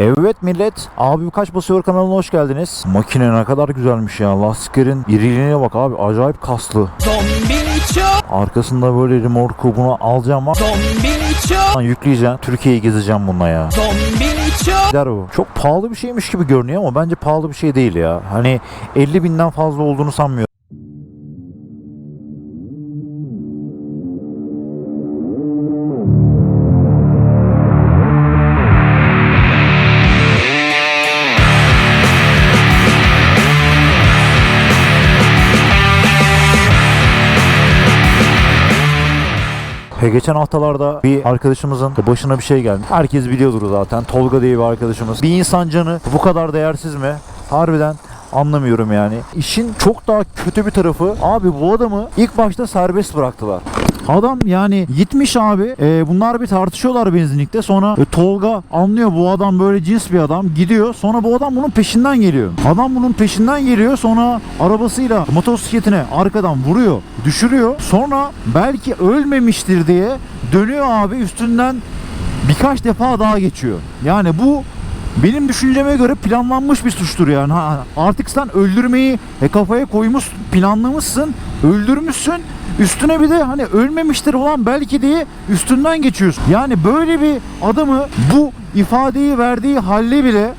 Evet millet, abi kaç basıyor kanalına hoş geldiniz. Makine ne kadar güzelmiş ya. Lastiklerin iriliğine bak abi. Acayip kaslı. Arkasında böyle remorku bunu alacağım zombi çok, yükleyeceğim. Türkiye'yi gezeceğim bununla ya. Gider bu. Çok pahalı bir şeymiş gibi görünüyor ama bence pahalı bir şey değil ya. Hani 50 binden fazla olduğunu sanmıyorum. Ve geçen haftalarda bir arkadaşımızın başına bir şey geldi. Herkes biliyordur zaten. Tolga diye bir arkadaşımız. Bir insan canı bu kadar değersiz mi? Harbiden anlamıyorum yani. İşin çok daha kötü bir tarafı abi bu adamı ilk başta serbest bıraktılar. Adam yani gitmiş abi e, bunlar bir tartışıyorlar benzinlikte sonra e, Tolga anlıyor bu adam böyle cins bir adam gidiyor sonra bu adam bunun peşinden geliyor. Adam bunun peşinden geliyor sonra arabasıyla motosikletine arkadan vuruyor düşürüyor sonra belki ölmemiştir diye dönüyor abi üstünden birkaç defa daha geçiyor. Yani bu benim düşünceme göre planlanmış bir suçtur yani. Ha, artık sen öldürmeyi e, kafaya koymuş, planlamışsın, öldürmüşsün. Üstüne bir de hani ölmemiştir ulan belki diye üstünden geçiyorsun. Yani böyle bir adamı bu ifadeyi verdiği halde bile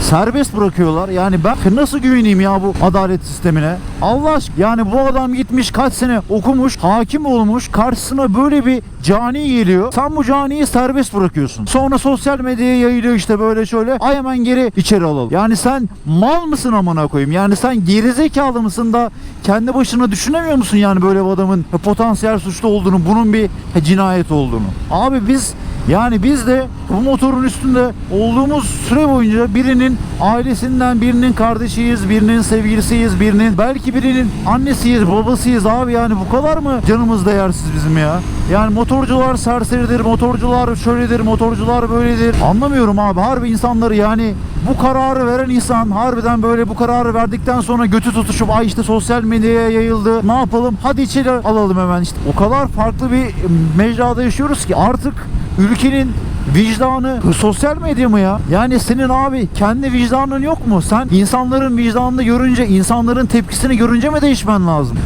serbest bırakıyorlar. Yani ben nasıl güveneyim ya bu adalet sistemine? Allah aşkına yani bu adam gitmiş kaç sene okumuş, hakim olmuş, karşısına böyle bir cani geliyor. Sen bu caniyi serbest bırakıyorsun. Sonra sosyal medyaya yayılıyor işte böyle şöyle. Ay hemen geri içeri alalım. Yani sen mal mısın amına koyayım? Yani sen gerizekalı mısın da kendi başına düşünemiyor musun yani böyle bir adamın potansiyel suçlu olduğunu, bunun bir cinayet olduğunu? Abi biz yani biz de bu motorun üstünde olduğumuz süre boyunca birinin ailesinden birinin kardeşiyiz, birinin sevgilisiyiz, birinin belki birinin annesiyiz, babasıyız abi yani bu kadar mı canımız değersiz bizim ya? Yani motorcular serseridir, motorcular şöyledir, motorcular böyledir. Anlamıyorum abi harbi insanları yani bu kararı veren insan harbiden böyle bu kararı verdikten sonra götü tutuşup ay işte sosyal medyaya yayıldı ne yapalım hadi içeri alalım hemen işte. O kadar farklı bir mecrada yaşıyoruz ki artık ülkenin vicdanı sosyal medya mı ya? Yani senin abi kendi vicdanın yok mu? Sen insanların vicdanını görünce, insanların tepkisini görünce mi değişmen lazım?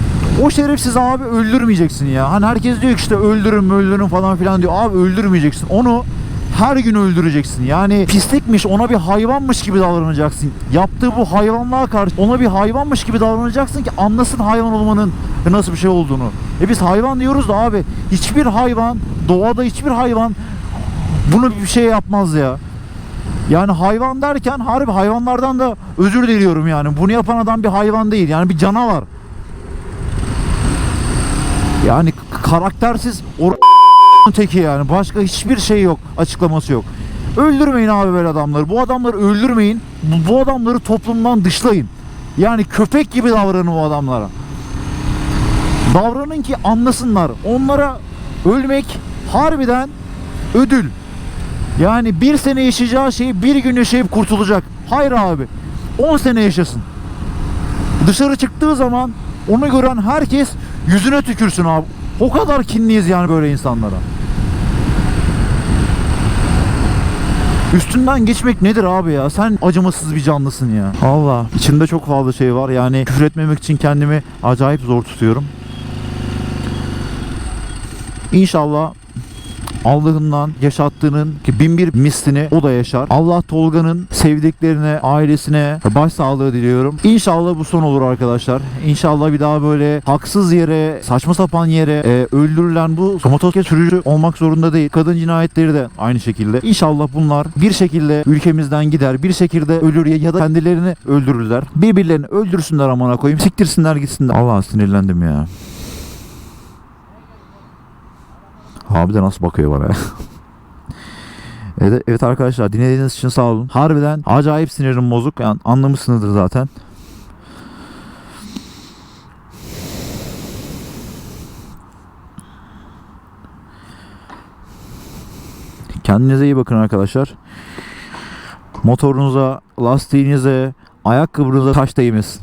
O şerefsiz abi öldürmeyeceksin ya. Hani herkes diyor ki işte öldürün öldürün falan filan diyor. Abi öldürmeyeceksin. Onu her gün öldüreceksin. Yani pislikmiş ona bir hayvanmış gibi davranacaksın. Yaptığı bu hayvanlığa karşı ona bir hayvanmış gibi davranacaksın ki anlasın hayvan olmanın nasıl bir şey olduğunu. E biz hayvan diyoruz da abi hiçbir hayvan doğada hiçbir hayvan bunu bir şey yapmaz ya. Yani hayvan derken harbi hayvanlardan da özür diliyorum yani. Bunu yapan adam bir hayvan değil. Yani bir canavar. Yani karaktersiz or teki yani. Başka hiçbir şey yok. Açıklaması yok. Öldürmeyin abi böyle adamları. Bu adamları öldürmeyin. Bu, bu adamları toplumdan dışlayın. Yani köpek gibi davranın bu adamlara. Davranın ki anlasınlar. Onlara ölmek harbiden ödül. Yani bir sene yaşayacağı şeyi bir gün yaşayıp kurtulacak. Hayır abi. 10 sene yaşasın. Dışarı çıktığı zaman onu gören herkes yüzüne tükürsün abi. O kadar kinliyiz yani böyle insanlara. Üstünden geçmek nedir abi ya? Sen acımasız bir canlısın ya. Allah. içimde çok fazla şey var. Yani küfür etmemek için kendimi acayip zor tutuyorum. İnşallah Allah'ından yaşattığının ki bin bir mislini o da yaşar. Allah Tolga'nın sevdiklerine, ailesine başsağlığı diliyorum. İnşallah bu son olur arkadaşlar. İnşallah bir daha böyle haksız yere, saçma sapan yere e, öldürülen bu motosiklet sürücü olmak zorunda değil. Kadın cinayetleri de aynı şekilde. İnşallah bunlar bir şekilde ülkemizden gider, bir şekilde ölür ya da kendilerini öldürürler. Birbirlerini öldürsünler amına koyayım. Siktirsinler gitsinler. Allah sinirlendim ya. Abi de nasıl bakıyor bana evet, evet arkadaşlar dinlediğiniz için sağ olun. Harbiden acayip sinirim bozuk. Yani anlamışsınızdır zaten. Kendinize iyi bakın arkadaşlar. Motorunuza, lastiğinize, ayakkabınıza taş değmesin.